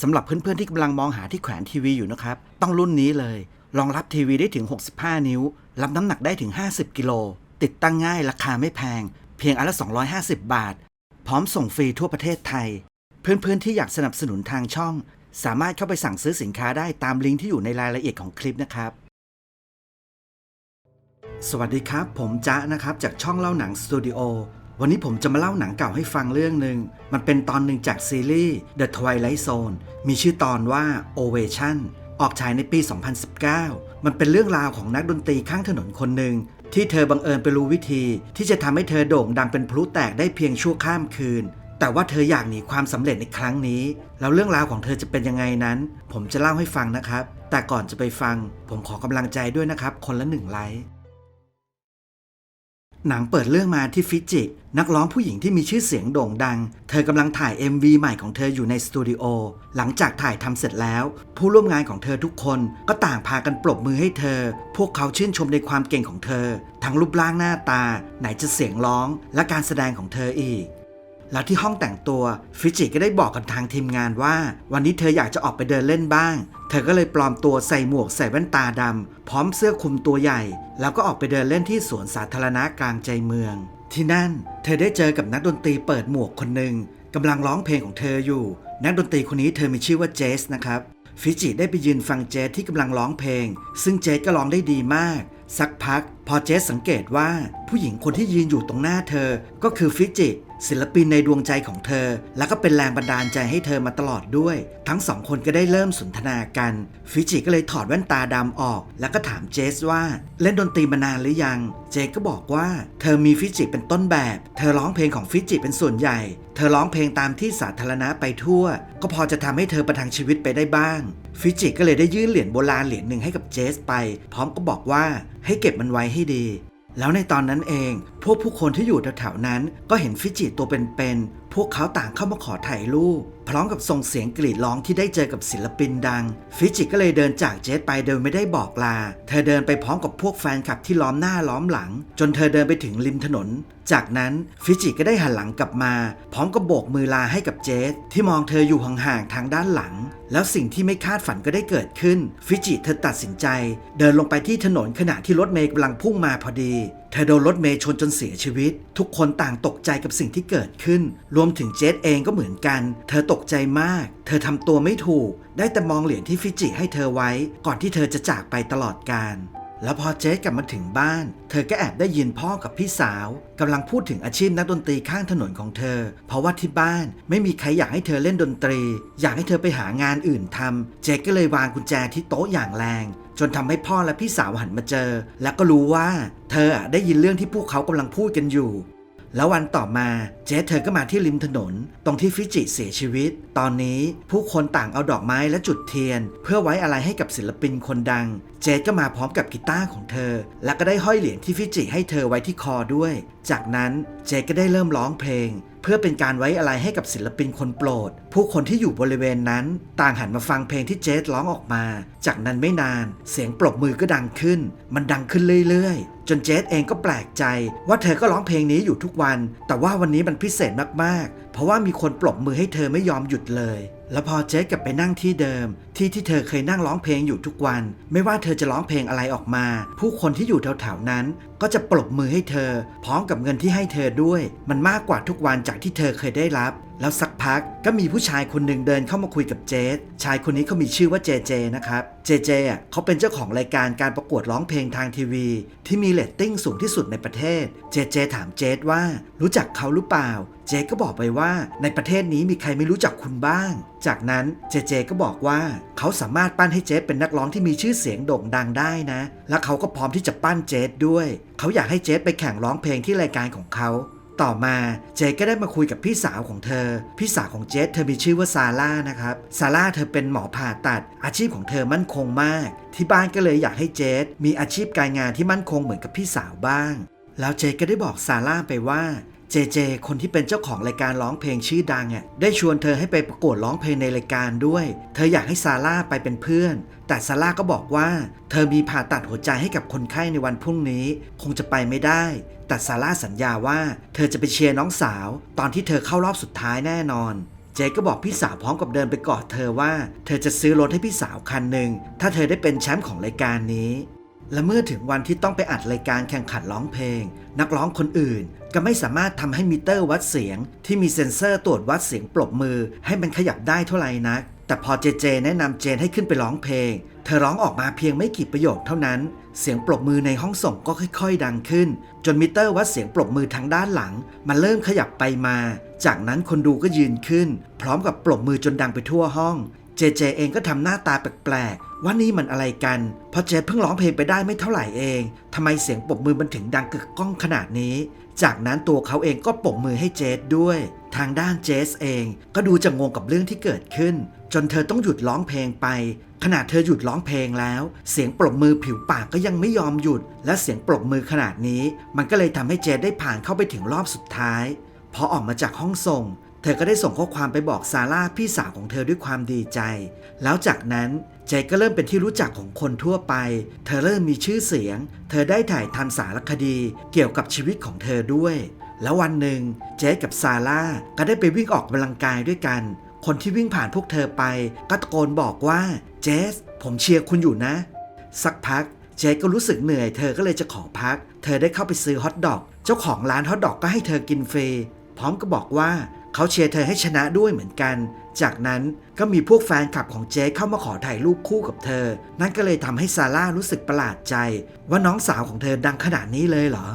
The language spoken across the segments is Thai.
สำหรับเพื่อนๆที่กำลังมองหาที่แขวนทีวีอยู่นะครับ ต้องรุ่นนี้เลย รองรับทีวีได้ถึง 65 นิ้ว รับน้ำหนักได้ถึง 50 กิโล ติดตั้งง่ายราคาไม่แพง เพียงอันละ 250 บาท พร้อมส่งฟรีทั่วประเทศไทย เพื่อนๆที่อยากสนับสนุนทางช่อง สามารถเข้าไปสั่งซื้อสินค้าได้ตามลิงก์ที่อยู่ในรายละเอียดของคลิปนะครับ สวัสดีครับ ผมจ๊ะนะครับจากช่องเล่าหนังสตูดิโอ วันนี้ผมจะมาเล่าหนังเก่าให้ฟังเรื่องหนึ่ง มันเป็นตอนหนึ่งจากซีรีส์ The Twilight Zone มีชื่อตอนว่า Ovation ออกฉายในปี 2019 มันเป็นเรื่องราวของนักดนตรีข้างถนนคนหนึ่งที่เธอบังเอิญไปรู้วิธี ที่จะทำให้เธอโด่งดังเป็นพลุแตกได้เพียงชั่วข้ามคืน แต่ว่าเธออยากหนีความสำเร็จในครั้งนี้ แล้วเรื่องราวของเธอจะเป็นยังไงนั้น ผมจะเล่าให้ฟังนะครับ แต่ก่อนจะไปฟัง ผมขอกำลังใจด้วยนะครับ คนละหนึ่งไลค์ หนังเปิดเรื่องมาที่ฟิจิ นักร้องผู้หญิงที่มีชื่อเสียงโด่งดัง เธอกำลังถ่าย MV ใหม่ของเธออยู่ในสตูดิโอ หลังจากถ่ายทำเสร็จแล้ว ผู้ร่วมงานของเธอทุกคนก็ต่างพากันปรบมือให้เธอ พวกเขาชื่นชมในความเก่งของเธอ ทั้งรูปร่างหน้าตา ไหนจะเสียงร้องและการแสดงของเธออีก แล้วที่ห้องแต่งตัวฟิจิก็ได้บอกกับทางทีมงานว่า วันนี้เธออยากจะออกไปเดินเล่นบ้าง เธอก็เลยปลอมตัวใส่หมวกใส่แว่นตาดำพร้อมเสื้อคลุมตัวใหญ่ แล้วก็ออกไปเดินเล่นที่สวนสาธารณะกลางใจเมือง ที่นั่น เธอได้เจอกับนักดนตรีเปิดหมวกคนหนึ่งกำลังร้องเพลงของเธออยู่ นักดนตรีคนนี้เธอมีชื่อว่าเจสนะครับฟิจิได้ไปยืนฟังเจสที่กำลังร้องเพลง ซึ่งเจสก็ร้องได้ดีมาก สักพัก พอเจสสังเกตว่าผู้หญิงคนที่ยืนอยู่ตรงหน้าเธอ ก็คือฟิจิศิลปินในดวงใจของเธอ แล้วก็เป็นแรงบันดาลใจให้เธอมาตลอดด้วย ทั้งสองคนก็ได้เริ่มสนทนากัน ฟิจิก็เลยถอดแว่นตาดำออก แล้วก็ถามเจสว่า เล่นดนตรีมานานหรือยัง เจสก็บอกว่า เธอมีฟิจิเป็นต้นแบบ เธอร้องเพลงของฟิจิเป็นส่วนใหญ่ เธอร้องเพลงตามที่สาธารณะไปทั่ว ก็พอจะทำให้เธอประทังชีวิตไปได้บ้าง ฟิจิก็เลยได้ยื่นเหรียญโบราณเหรียญหนึ่งให้กับเจสไป พร้อมก็บอกว่าให้เก็บมันไว้ให้ดี แล้วในตอนนั้นเองพวกผู้คนที่อยู่แถวๆนั้น ก็เห็นฟิจิตัวเป็นๆ พวกเขาต่างเข้ามาขอถ่ายรูป พร้อมกับส่งเสียงกรีดร้องที่ได้เจอกับศิลปินดัง ฟิจิก็เลยเดินจากเจสไปโดยไม่ได้บอกลา เธอเดินไปพร้อมกับพวกแฟนคลับที่ล้อมหน้าล้อมหลัง จนเธอเดินไปถึงริมถนน จากนั้นฟิจิก็ได้หันหลังกลับมา พร้อมกับโบกมือลาให้กับเจสที่มองเธออยู่ห่างๆทางด้านหลัง แล้วสิ่งที่ไม่คาดฝันก็ได้เกิดขึ้น ฟิจิเธอตัดสินใจ เดินลงไปที่ถนนขณะที่รถเมย์กำลังพุ่งมาพอดีเธอโดนรถเมย์ชนจนเสียชีวิต ทุกคนต่างตกใจกับสิ่งที่เกิดขึ้น รวมถึงเจสเองก็เหมือนกัน เธอตกใจมาก เธอทำตัวไม่ถูก ได้แต่มองเหรียญที่ฟิจิให้เธอไว้ ก่อนที่เธอจะจากไปตลอดกาลแล้วพอเจสกลับมาถึงบ้าน เธอก็แอบได้ยินพ่อกับพี่สาวกำลังพูดถึงอาชีพนักดนตรีข้างถนนของเธอ เพราะว่าที่บ้านไม่มีใครอยากให้เธอเล่นดนตรี อยากให้เธอไปหางานอื่นทำเจสก็เลยวางกุญแจที่โต๊ะอย่างแรง จนทำให้พ่อและพี่สาวหันมาเจอ แล้วก็รู้ว่า เธอได้ยินเรื่องที่พวกเขากำลังพูดกันอยู่ แล้ววันต่อมาเจสเธอก็มาที่ริมถนน ตรงที่ฟิจิเสียชีวิต ตอนนี้ผู้คนต่างเอาดอกไม้และจุดเทียน เพื่อไว้อะไรให้กับศิลปินคนดัง เจสก็มาพร้อมกับกีตาร์ของเธอ และก็ได้ห้อยเหรียญที่ฟิจิให้เธอไว้ที่คอด้วย จากนั้นเจสก็ได้เริ่มร้องเพลง เพื่อเป็นการไว้อะไรให้กับศิลปินคนโปรด ผู้คนที่อยู่บริเวณนั้น ต่างหันมาฟังเพลงที่เจสร้องออกมา จากนั้นไม่นาน เสียงปรบมือก็ดังขึ้น มันดังขึ้นเรื่อยๆ จนเจสเองก็แปลกใจ ว่าเธอก็ร้องเพลงนี้อยู่ทุกวัน แต่ว่าวันนี้มันพิเศษมากๆ เพราะว่ามีคนปรบมือให้เธอไม่ยอมหยุดเลย แล้วพอเจสกลับไปนั่งที่เดิม ที่ที่เธอเคยนั่งร้องเพลงอยู่ทุกวัน ไม่ว่าเธอจะร้องเพลงอะไรออกมา ผู้คนที่อยู่แถวๆนั้น ก็จะปรบมือให้เธอ พร้อมกับเงินที่ให้เธอด้วย มันมากกว่าทุกวันจากที่เธอเคยได้รับ แล้วสักพักก็มีผู้ชายคนหนึ่งเดินเข้ามาคุยกับเจสชายคนนี้เขามีชื่อว่าเจเจนะครับ เจเจอะเขาเป็นเจ้าของรายการการประกวดร้องเพลงทางทีวี ที่มีเรตติ้งสูงที่สุดในประเทศ เจเจถามเจสว่ารู้จักเขาหรือเปล่า เจก็บอกไปว่าในประเทศนี้มีใครไม่รู้จักคุณบ้าง จากนั้นเจเจก็บอกว่าเขาสามารถปั้นให้เจสเป็นนักร้องที่มีชื่อเสียงโด่งดังได้นะ และเขาก็พร้อมที่จะปั้นเจสด้วย เขาอยากให้เจสไปแข่งร้องเพลงที่รายการของเขา ต่อมาเจก็ได้มาคุยกับพี่สาวของเธอ พี่สาวของเจสเธอมีชื่อว่าซาร่านะครับ ซาร่าเธอเป็นหมอผ่าตัด อาชีพของเธอมั่นคงมาก ที่บ้านก็เลยอยากให้เจสมีอาชีพการงานที่มั่นคงเหมือนกับพี่สาวบ้าง แล้วเจก็ได้บอกซาร่าไปว่า เจเจ คนที่เป็นเจ้าของรายการร้องเพลงชื่อดังอะได้ชวนเธอให้ไปประกวดร้องเพลงในรายการด้วย เธออยากให้ซาร่าไปเป็นเพื่อน แต่ซาร่าก็บอกว่า เธอมีผ่าตัดหัวใจให้กับคนไข้ในวันพรุ่งนี้ คงจะไปไม่ได้ แต่ซาร่าสัญญาว่าเธอจะไปเชียร์น้องสาว ตอนที่เธอเข้ารอบสุดท้ายแน่นอนเจก็บอกพี่สาวพร้อมกับเดินไปกอดเธอว่า เธอจะซื้อรถให้พี่สาวคันหนึ่งถ้าเธอได้เป็นแชมป์ของรายการนี้ และเมื่อถึงวันที่ต้องไปอัดรายการแข่งขันร้องเพลง นักร้องคนอื่น ก็ไม่สามารถทำให้มิเตอร์วัดเสียง ที่มีเซ็นเซอร์ตรวจวัดเสียงปรบมือ ให้มันขยับได้เท่าไหร่นัก แต่พอเจเจแนะนำเจนให้ขึ้นไปร้องเพลง เธอร้องออกมาเพียงไม่กี่ประโยคเท่านั้น เสียงปรบมือในห้องส่งก็ค่อย ๆ ดังขึ้น จนมิเตอร์วัดเสียงปรบมือทางด้านหลัง มันเริ่มขยับไปมา จากนั้นคนดูก็ยืนขึ้น พร้อมกับปรบมือจนดังไปทั่วห้อง เจเจเองก็ทำหน้าตาแปลกๆ ว่านี่มันอะไรกัน เพราะเจเพิ่งร้องเพลงไปได้ไม่เท่าไหร่เองทำไมเสียงปรบมือมันถึงดังกึกก้องขนาดนี้ จากนั้นตัวเขาเองก็ปรบมือให้เจสด้วย ทางด้านเจสเองก็ดูจะงงกับเรื่องที่เกิดขึ้น จนเธอต้องหยุดร้องเพลงไป ขณะเธอหยุดร้องเพลงแล้ว เสียงปรบมือผิวปากก็ยังไม่ยอมหยุด และเสียงปรบมือขนาดนี้ มันก็เลยทำให้เจสได้ผ่านเข้าไปถึงรอบสุดท้ายพอออกมาจากห้องส่ง ธอก็ได้ส่งข้อความไปบอกซาร่าพี่สาวของเธอด้วยความดีใจ แล้วจากนั้นเจก็เริ่มเป็นที่รู้จักของคนทั่วไป เธอเริ่มมีชื่อเสียง เธอได้ถ่ายทำสารคดีเกี่ยวกับชีวิตของเธอด้วย แล้ววันหนึ่งเจกับซาร่าก็ได้ไปวิ่งออกกำลังกายด้วยกัน คนที่วิ่งผ่านพวกเธอไปก็ตะโกนบอกว่าเจส ผมเชียร์คุณอยู่นะ สักพักเจก็รู้สึกเหนื่อยเธอก็เลยจะขอพัก เธอได้เข้าไปซื้อฮอทดอก เจ้าของร้านฮอทดอกก็ให้เธอกินฟรีพร้อมกับบอกว่า เขาเชียร์เธอให้ชนะด้วยเหมือนกัน จากนั้นก็มีพวกแฟนคลับของเจเข้ามาขอถ่ายรูปคู่กับเธอ นั่นก็เลยทำให้ซาร่ารู้สึกประหลาดใจ ว่าน้องสาวของเธอดังขนาดนี้เลยเหรอ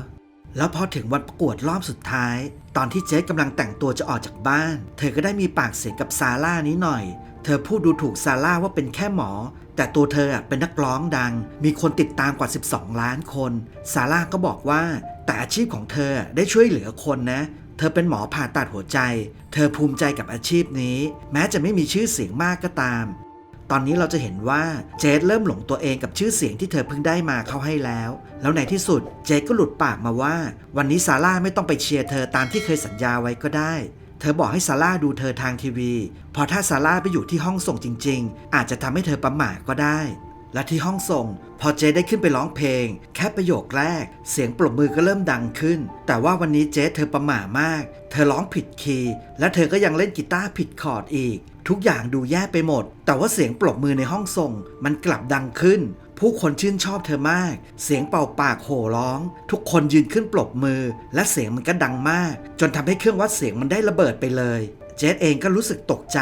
แล้วพอถึงวันประกวดรอบสุดท้าย ตอนที่เจสกำลังแต่งตัวจะออกจากบ้าน เธอก็ได้มีปากเสียงกับซาร่านี้หน่อย เธอพูดดูถูกซาร่าว่าเป็นแค่หมอ แต่ตัวเธออะเป็นนักร้องดัง มีคนติดตามกว่า 12 ล้านคน ซาร่าก็บอกว่าแต่อาชีพของเธอได้ช่วยเหลือคนนะ เธอเป็นหมอผ่าตัดหัวใจ เธอภูมิใจกับอาชีพนี้ แม้จะไม่มีชื่อเสียงมากก็ตาม ตอนนี้เราจะเห็นว่าเจดเริ่มหลงตัวเองกับชื่อเสียงที่เธอเพิ่งได้มาเข้าให้แล้ว แล้วในที่สุดเจดก็หลุดปากมาว่า วันนี้ซาร่าไม่ต้องไปเชียร์เธอตามที่เคยสัญญาไว้ก็ได้ เธอบอกให้ซาร่าดูเธอทางทีวี พอถ้าซาร่าไปอยู่ที่ห้องส่งจริง ๆ อาจจะทำให้เธอประหม่าก็ได้ และที่ห้องส่ง พอเจได้ขึ้นไปร้องเพลง แค่ประโยคแรก เสียงปรบมือก็เริ่มดังขึ้น แต่ว่าวันนี้เจเธอประหม่ามาก เธอร้องผิดคีย์และเธอก็ยังเล่นกีตาร์ผิดคอร์ดอีก ทุกอย่างดูแย่ไปหมด แต่ว่าเสียงปรบมือในห้องส่ง มันกลับดังขึ้น ผู้คนชื่นชอบเธอมาก เสียงเป่าปากโห่ร้อง ทุกคนยืนขึ้นปรบมือ และเสียงมันก็ดังมาก จนทำให้เครื่องวัดเสียงมันได้ระเบิดไปเลยเจสเองก็รู้สึกตกใจ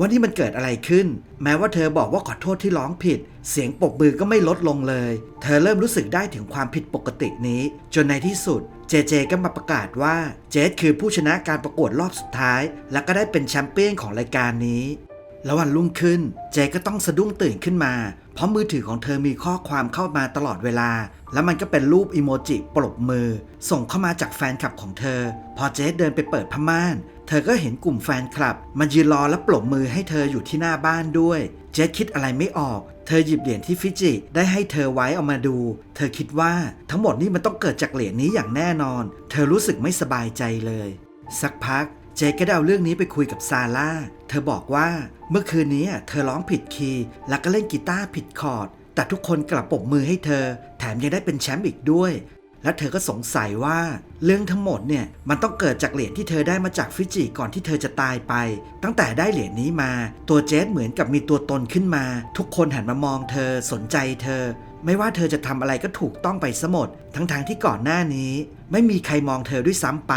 ว่านี่มันเกิดอะไรขึ้น แม้ว่าเธอบอกว่าขอโทษที่ร้องผิด เสียงปรบมือก็ไม่ลดลงเลย เธอเริ่มรู้สึกได้ถึงความผิดปกตินี้ จนในที่สุดเจเจก็มาประกาศว่าเจสคือผู้ชนะการประกวดรอบสุดท้าย และก็ได้เป็นแชมเปี้ยนของรายการนี้ แล้ววันรุ่งขึ้น เจก็ต้องสะดุ้งตื่นขึ้นมา เพราะมือถือของเธอมีข้อความเข้ามาตลอดเวลา แล้วมันก็เป็นรูปอีโมจิปรบมือ ส่งเข้ามาจากแฟนคลับของเธอ พอเจเดินไปเปิดผ้าม่าน เธอก็เห็นกลุ่มแฟนคลับมายืนรอและปรบมือให้เธออยู่ที่หน้าบ้านด้วย เจคิดอะไรไม่ออก เธอหยิบเหรียญที่ฟิจิได้ให้เธอไว้เอามาดู เธอคิดว่าทั้งหมดนี้มันต้องเกิดจากเหรียญนี้อย่างแน่นอน เธอรู้สึกไม่สบายใจเลย สักพัก เจก็ได้เอาเรื่องนี้ไปคุยกับซาร่า เธอบอกว่าเมื่อคืนนี้เธอร้องผิดคีย์แล้วก็เล่นกีตาร์ผิดคอร์ด แต่ทุกคนกลับปรบมือให้เธอ แถมยังได้เป็นแชมป์อีกด้วย และเธอก็สงสัยว่าเรื่องทั้งหมดเนี่ยมันต้องเกิดจากเหรียญที่เธอได้มาจากฟิจิก่อนที่เธอจะตายไป ตั้งแต่ได้เหรียญนี้มา ตัวเจสเหมือนกับมีตัวตนขึ้นมา ทุกคนหันมามองเธอสนใจเธอ ไม่ว่าเธอจะทำอะไรก็ถูกต้องไปซะหมด ทั้งๆทที่ก่อนหน้านี้ ไม่มีใครมองเธอด้วยซ้ำไป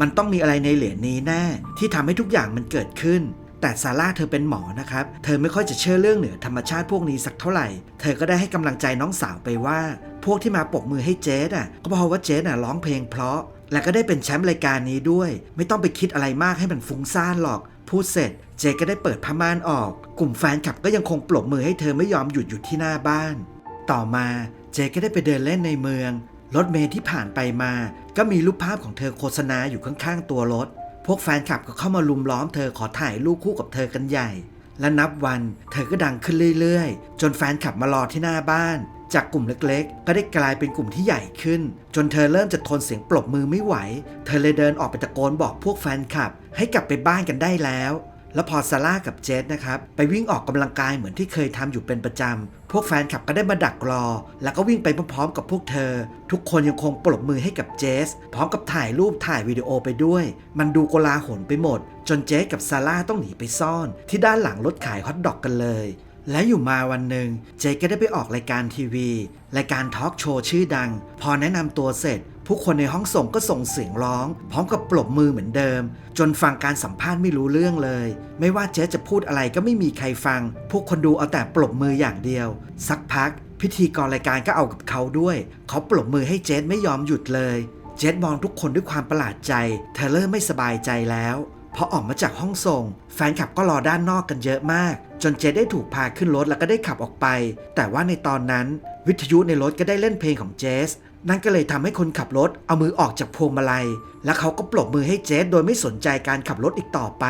มันต้องมีอะไรในเหรียญนี้แน่ที่ทำให้ทุกอย่างมันเกิดขึ้น แต่ซาร่าเธอเป็นหมอนะครับ เธอไม่ค่อยจะเชื่อเรื่องเหนือธรรมชาติพวกนี้สักเท่าไหร่ เธอก็ได้ให้กำลังใจน้องสาวไปว่า พวกที่มาปรบมือให้เจสอะก็เพราะว่าเจสอะร้องเพลงเพราะ และก็ได้เป็นแชมป์รายการนี้ด้วย ไม่ต้องไปคิดอะไรมากให้มันฟุ้งซ่านหรอกพูดเสร็จเจก็ได้เปิดผ้าม่านออก กลุ่มแฟนคลับก็ยังคงปรบมือให้เธอไม่ยอมหยุดอยู่ที่หน้าบ้าน ต่อมาเจก็ได้ไปเดินเล่นในเมือง รถเมล์ที่ผ่านไปมา ก็มีรูปภาพของเธอโฆษณาอยู่ข้างๆตัวรถ พวกแฟนคลับก็เข้ามาลุมล้อมเธอขอถ่ายรูปคู่กับเธอกันใหญ่ และนับวันเธอก็ดังขึ้นเรื่อยๆ จนแฟนคลับมารอที่หน้าบ้าน จากกลุ่มเล็กๆ ก็ได้กลายเป็นกลุ่มที่ใหญ่ขึ้น จนเธอเริ่มจะทนเสียงปรบมือไม่ไหว เธอเลยเดินออกไปตะโกนบอกพวกแฟนคลับ ให้กลับไปบ้านกันได้แล้ว แล้วพอซาร่ากับเจสนะครับไปวิ่งออกกำลังกายเหมือนที่เคยทำอยู่เป็นประจำพวกแฟนคลับก็ได้มาดักรอ แล้วก็วิ่งไปพร้อมๆ กับพวกเธอ ทุกคนยังคงปรบมือให้กับเจส พร้อมกับถ่ายรูปถ่ายวิดีโอไปด้วย มันดูโกลาหลไปหมด จนเจสกับซาร่าต้องหนีไปซ่อน ที่ด้านหลังรถขายฮอทดอกกันเลยและอยู่มาวันหนึ่งเจก็ได้ไปออกรายการทีวี รายการทอล์กโชว์ชื่อดัง พอแนะนำตัวเสร็จ ผู้คนในห้องส่งก็ส่งเสียงร้อง พร้อมกับปรบมือเหมือนเดิม จนฟังการสัมภาษณ์ไม่รู้เรื่องเลย ไม่ว่าเจ๊จะพูดอะไรก็ไม่มีใครฟัง พวกคนดูเอาแต่ปรบมืออย่างเดียว สักพัก พิธีกรรายการก็เอากับเขาด้วย เขาปรบมือให้เจสไม่ยอมหยุดเลย เจสมองทุกคนด้วยความประหลาดใจ เธอเริ่มไม่สบายใจแล้วพอออกมาจากห้องส่ง แฟนคลับก็รอด้านนอกกันเยอะมาก จนเจได้ถูกพาขึ้นรถแล้วก็ได้ขับออกไป แต่ว่าในตอนนั้น วิทยุในรถก็ได้เล่นเพลงของเจส นั่นก็เลยทำให้คนขับรถเอามือออกจากพวงมาลัย แล้วเขาก็ปรบมือให้เจสโดยไม่สนใจการขับรถอีกต่อไป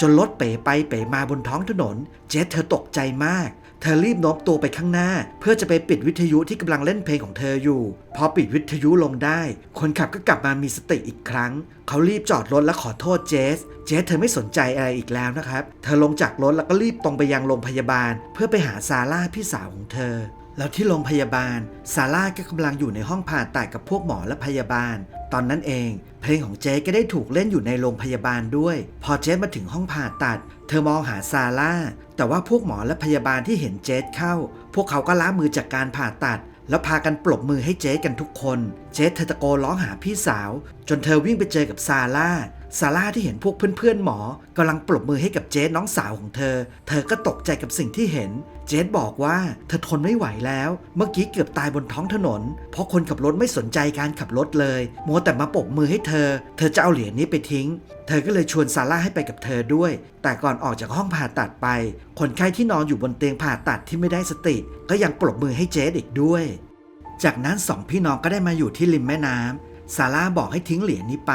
จนรถเป๋ไปเป๋มาบนท้องถนน เจสเธอตกใจมาก เธอรีบโน้มตัวไปข้างหน้า เพื่อจะไปปิดวิทยุที่กำลังเล่นเพลงของเธออยู่ พอปิดวิทยุลงได้ คนขับก็กลับมามีสติอีกครั้ง เขารีบจอดรถและขอโทษเจส เจสเธอไม่สนใจอะไรอีกแล้วนะครับ เธอลงจากรถแล้วก็รีบตรงไปยังโรงพยาบาล เพื่อไปหาซาร่าพี่สาวของเธอ แล้วที่โรงพยาบาล ซาร่าก็กำลังอยู่ในห้องผ่าตัดกับพวกหมอและพยาบาล ตอนนั้นเอง เพลงของเจสก็ได้ถูกเล่นอยู่ในโรงพยาบาลด้วย พอเจสมาถึงห้องผ่าตัด เธอมองหาซาร่า แต่ว่าพวกหมอและพยาบาลที่เห็นเจสเข้า พวกเขาก็ล้ามือจากการผ่าตัด แล้วพากันปรบมือให้เจสกันทุกคน เจสเธอตะโกนร้องหาพี่สาว จนเธอวิ่งไปเจอกับซาร่า ซาร่าที่เห็นพวกเพื่อนๆหมอกำลังปรบมือให้กับเจสน้องสาวของเธอ เธอก็ตกใจกับสิ่งที่เห็น เจสบอกว่าเธอทนไม่ไหวแล้ว เมื่อกี้เกือบตายบนท้องถนน เพราะคนขับรถไม่สนใจการขับรถเลย มัวแต่มาปรบมือให้เธอ เธอจะเอาเหรียญนี้ไปทิ้ง เธอก็เลยชวนซาร่าให้ไปกับเธอด้วย แต่ก่อนออกจากห้องผ่าตัดไป คนไข้ที่นอนอยู่บนเตียงผ่าตัดที่ไม่ได้สติ ก็ยังปรบมือให้เจสอีกด้วย จากนั้นสองพี่น้องก็ได้มาอยู่ที่ริมแม่น้ำ ซาร่าบอกให้ทิ้งเหรียญนี้ไป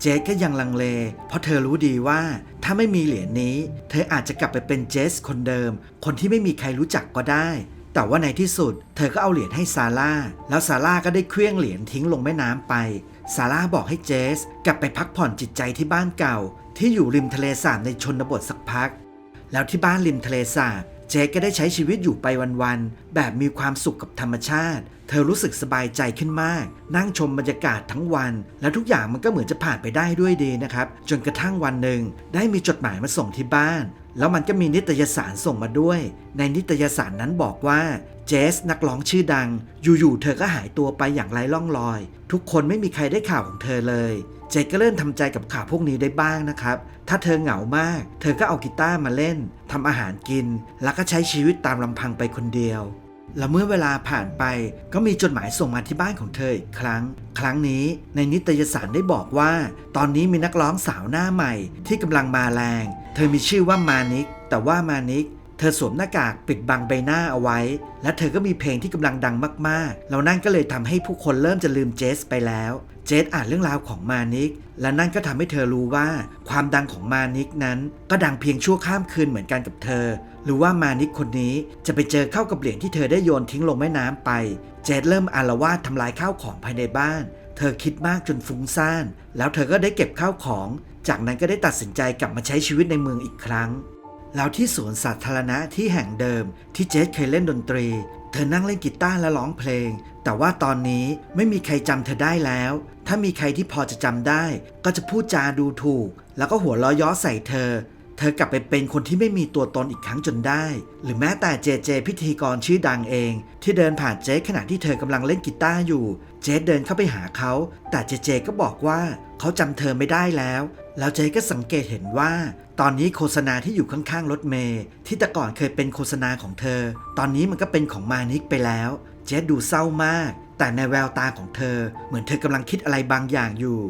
เจสก็ยังลังเล เพราะเธอรู้ดีว่า ถ้าไม่มีเหรียญนี้ เธออาจจะกลับไปเป็นเจสคนเดิม คนที่ไม่มีใครรู้จักก็ได้ แต่ว่าในที่สุด เธอก็เอาเหรียญให้ซาร่า แล้วซาร่าก็ได้เคลื่องเหรียญทิ้งลงแม่น้ำไป ซาร่าบอกให้เจส กลับไปพักผ่อนจิตใจที่บ้านเก่า ที่อยู่ริมทะเลสาบในชนบทสักพัก แล้วที่บ้านริมทะเลสาบเจคก็ได้ใช้ชีวิตอยู่ไปวันๆแบบมีความสุขกับธรรมชาติ เธอรู้สึกสบายใจขึ้นมาก นั่งชมบรรยากาศทั้งวัน แล้วทุกอย่างมันก็เหมือนจะผ่านไปได้ด้วยดีนะครับ จนกระทั่งวันหนึ่งได้มีจดหมายมาส่งที่บ้าน แล้วมันก็มีนิตยสารส่งมาด้วย ในนิตยสารนั้นบอกว่าเจสนักร้องชื่อดัง อยู่ๆเธอก็หายตัวไปอย่างไร้ร่องรอย ทุกคนไม่มีใครได้ข่าวของเธอเลย เจคก็เริ่มทำใจกับข่าวพวกนี้ได้บ้างนะครับ ถ้าเธอเหงามาก เธอก็เอากีตาร์มาเล่นทำอาหารกิน แล้วก็ใช้ชีวิตตามลำพังไปคนเดียว และเมื่อเวลาผ่านไปก็มีจดหมายส่งมาที่บ้านของเธออีกครั้ง ครั้งนี้ในนิตยสารได้บอกว่า ตอนนี้มีนักร้องสาวหน้าใหม่ที่กำลังมาแรง เธอมีชื่อว่ามานิก แต่ว่ามานิก เธอสวมหน้ากากปิดบังใบหน้าเอาไว้ และเธอก็มีเพลงที่กำลังดังมากๆ แล้วนั่นก็เลยทำให้ผู้คนเริ่มจะลืมเจสไปแล้ว เจสอ่านเรื่องราวของมานิก และนั่นก็ทำให้เธอรู้ว่า ความดังของมานิกนั้น ก็ดังเพียงชั่วข้ามคืนเหมือนกันกับเธอ หรือว่ามานิกคนนี้จะไปเจอเข้ากับเหรียญที่เธอได้โยนทิ้งลงแม่น้ำไป เจสเริ่มอารวาสทำลายข้าวของภายในบ้าน เธอคิดมากจนฟุ้งซ่าน แล้วเธอก็ได้เก็บข้าวของ จากนั้นก็ได้ตัดสินใจกลับมาใช้ชีวิตในเมืองอีกครั้ง แล้วที่สวนสาธารณะที่แห่งเดิมที่เจสเคยเล่นดนตรี เธอนั่งเล่นกีตาร์และร้องเพลง แต่ว่าตอนนี้ไม่มีใครจำเธอได้แล้ว ถ้ามีใครที่พอจะจำได้ ก็จะพูดจาดูถูก แล้วก็หัวล้อย้อใส่เธอ เธอกลับไปเป็นคนที่ไม่มีตัวตนอีกครั้งจนได้ หรือแม้แต่เจเจพิธีกรชื่อดังเอง ที่เดินผ่านเจสขณะที่เธอกำลังเล่นกีตาร์อยู่ เจสเดินเข้าไปหาเขา แต่เจเจก็บอกว่าเขาจำเธอไม่ได้แล้ว แล้วเจก็สังเกตเห็นว่า ตอนนี้โฆษณาที่อยู่ข้างๆรถเมย์ที่แต่ก่อนเคยเป็นโฆษณาของเธอ ตอนนี้มันก็เป็นของมานิกไปแล้ว เจสดูเศร้ามาก แต่ในแววตาของเธอ เหมือนเธอกำลังคิดอะไรบางอย่างอยู่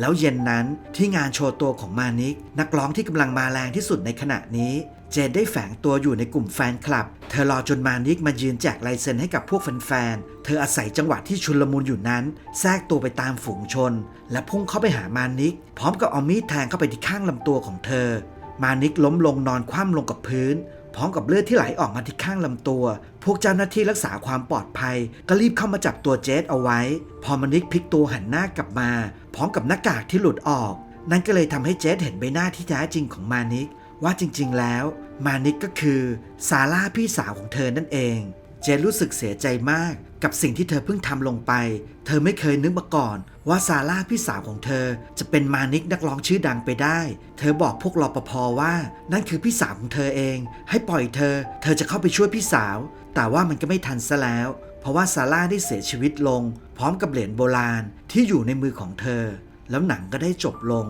แล้วเย็นนั้นที่งานโชว์ตัวของมานิก นักร้องที่กำลังมาแรงที่สุดในขณะนี้ เจนได้แฝงตัวอยู่ในกลุ่มแฟนคลับ เธอรอจนมานิกมายืนแจกลายเซ็นให้กับพวกแฟนๆ เธออาศัยจังหวะที่ชุลมุนอยู่นั้น แทรกตัวไปตามฝูงชน และพุ่งเข้าไปหามานิก พร้อมกับเอามีดแทงเข้าไปที่ข้างลำตัวของเธอ มานิกล้มลงนอนคว่ำลงกับพื้น พร้อมกับเลือดที่ไหลออกมาที่ข้างลำตัว พวกเจ้าหน้าที่รักษาความปลอดภัย ก็รีบเข้ามาจับตัวเจสเอาไว้ พอมานิกพลิกตัวหันหน้ากลับมา พร้อมกับหน้ากากที่หลุดออก นั่นก็เลยทำให้เจสเห็นใบหน้าที่แท้จริงของมานิก ว่าจริงๆ แล้ว มานิกก็คือซาร่าพี่สาวของเธอนั่นเอง เจนรู้สึกเสียใจมากกับสิ่งที่เธอเพิ่งทำลงไป เธอไม่เคยนึกมาก่อน ว่าซาร่าพี่สาวของเธอ จะเป็นมานิกนักร้องชื่อดังไปได้ เธอบอกพวกรปภว่า นั่นคือพี่สาวของเธอเอง ให้ปล่อยเธอ เธอจะเข้าไปช่วยพี่สาว แต่ว่ามันก็ไม่ทันซะแล้ว เพราะว่าซาร่าได้เสียชีวิตลง พร้อมกับเหรียญโบราณที่อยู่ในมือของเธอ แล้วหนังก็ได้จบลง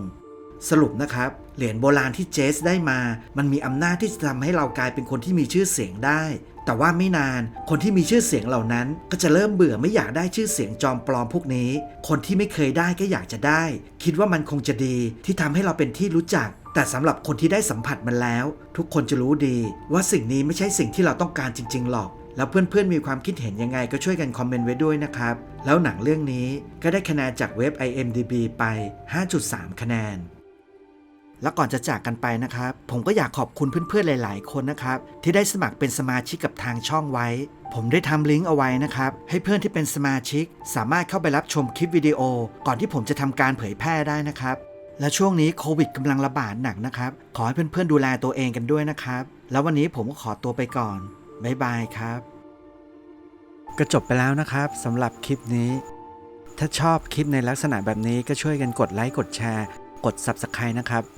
สรุปนะครับ เหรียญโบราณที่เจสได้มา มันมีอำนาจที่จะทำให้เรากลายเป็นคนที่มีชื่อเสียงได้ แต่ว่าไม่นานคนที่มีชื่อเสียงเหล่านั้น ก็จะเริ่มเบื่อไม่อยากได้ชื่อเสียงจอมปลอมพวกนี้ คนที่ไม่เคยได้ก็อยากจะได้ คิดว่ามันคงจะดีที่ทำให้เราเป็นที่รู้จัก แต่สำหรับคนที่ได้สัมผัสมันแล้ว ทุกคนจะรู้ดี ว่าสิ่งนี้ไม่ใช่สิ่งที่เราต้องการจริง ๆ หรอกแล้วเพื่อนๆมีความคิดเห็นยังไงก็ช่วยกันคอมเมนต์ไว้ด้วยนะครับ แล้วหนังเรื่องนี้ก็ได้คะแนนจากเว็บ IMDB ไป 5.3 คะแนน แล้วก่อนจะจากกันไปนะครับ ผมก็อยากขอบคุณเพื่อนๆหลาย ๆ คนนะครับ ที่ได้สมัครเป็นสมาชิกกับทางช่องไว้ ผมได้ทำลิงก์เอาไว้นะครับ ให้เพื่อนที่เป็นสมาชิก สามารถเข้าไปรับชมคลิปวิดีโอ ก่อนที่ผมจะทำการเผยแพร่ได้นะครับ และช่วงนี้โควิดกำลังระบาดหนักนะครับ ขอให้เพื่อนๆดูแลตัวเองกันด้วยนะครับ แล้ววันนี้ผมก็ขอตัวไปก่อนบ๊ายบายครับก็จบไปแล้วนะครับสำหรับคลิปนี้ ถ้าชอบคลิปในลักษณะแบบนี้ก็ช่วยกันกดไลค์กดแชร์ กด Subscribe นะครับ